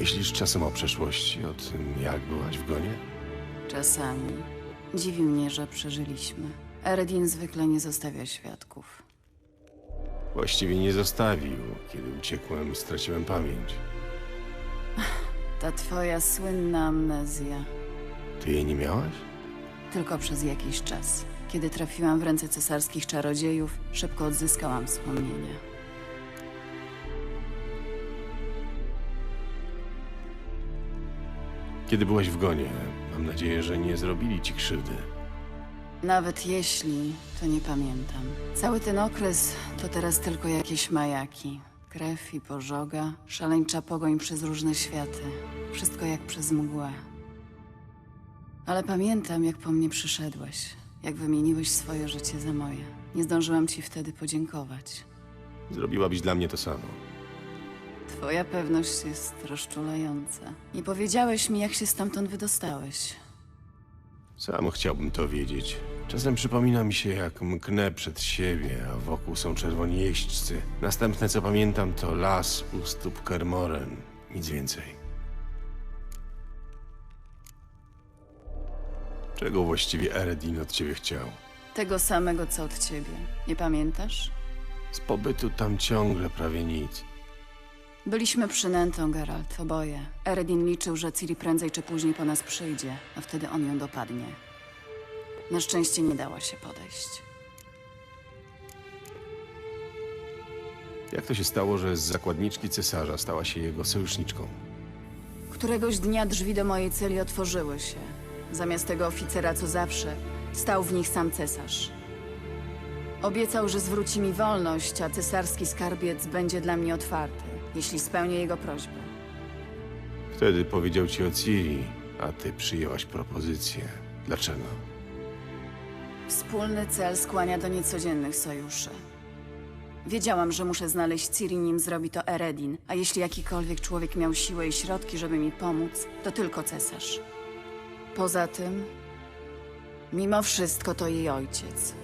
Myślisz czasem o przeszłości, o tym, jak byłaś w gonie? Czasami. Dziwi mnie, że przeżyliśmy. Eredin zwykle nie zostawia świadków. Właściwie nie zostawił. Kiedy uciekłem, straciłem pamięć. Ta twoja słynna amnezja. Ty jej nie miałaś? Tylko przez jakiś czas. Kiedy trafiłam w ręce cesarskich czarodziejów, szybko odzyskałam wspomnienia. Kiedy byłaś w gonie, mam nadzieję, że nie zrobili ci krzywdy. Nawet jeśli, to nie pamiętam. Cały ten okres to teraz tylko jakieś majaki. Krew i pożoga, szaleńcza pogoń przez różne światy. Wszystko jak przez mgłę. Ale pamiętam, jak po mnie przyszedłeś. Jak wymieniłeś swoje życie za moje. Nie zdążyłam ci wtedy podziękować. Zrobiłabyś dla mnie to samo. Twoja pewność jest rozczulająca. Nie powiedziałeś mi, jak się stamtąd wydostałeś. Sam chciałbym to wiedzieć. Czasem przypomina mi się, jak mknę przed siebie, a wokół są czerwoni jeźdźcy. Następne, co pamiętam, to las u stóp Kermoren. Nic więcej. Czego właściwie Eredin od ciebie chciał? Tego samego, co od ciebie. Nie pamiętasz? Z pobytu tam ciągle prawie nic. Byliśmy przynętą, Geralt, oboje. Eredin liczył, że Ciri prędzej czy później po nas przyjdzie, a wtedy on ją dopadnie. Na szczęście nie dała się podejść. Jak to się stało, że z zakładniczki cesarza stała się jego sojuszniczką? Któregoś dnia drzwi do mojej celi otworzyły się. Zamiast tego oficera, co zawsze, stał w nich sam cesarz. Obiecał, że zwróci mi wolność, a cesarski skarbiec będzie dla mnie otwarty, jeśli spełnię jego prośbę. Wtedy powiedział ci o Ciri, a ty przyjęłaś propozycję. Dlaczego? Wspólny cel skłania do niecodziennych sojuszy. Wiedziałam, że muszę znaleźć Ciri, nim zrobi to Eredin, a jeśli jakikolwiek człowiek miał siłę i środki, żeby mi pomóc, to tylko cesarz. Poza tym, mimo wszystko to jej ojciec.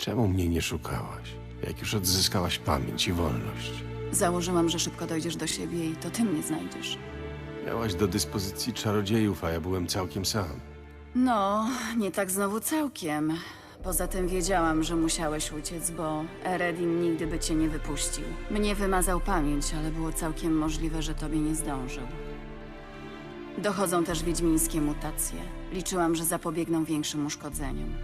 Czemu mnie nie szukałaś? Jak już odzyskałaś pamięć i wolność. Założyłam, że szybko dojdziesz do siebie i to ty mnie znajdziesz. Miałaś do dyspozycji czarodziejów, a ja byłem całkiem sam. No, nie tak znowu całkiem. Poza tym wiedziałam, że musiałeś uciec, bo Eredin nigdy by cię nie wypuścił. Mnie wymazał pamięć, ale było całkiem możliwe, że tobie nie zdążył. Dochodzą też wiedźmińskie mutacje. Liczyłam, że zapobiegną większym uszkodzeniom.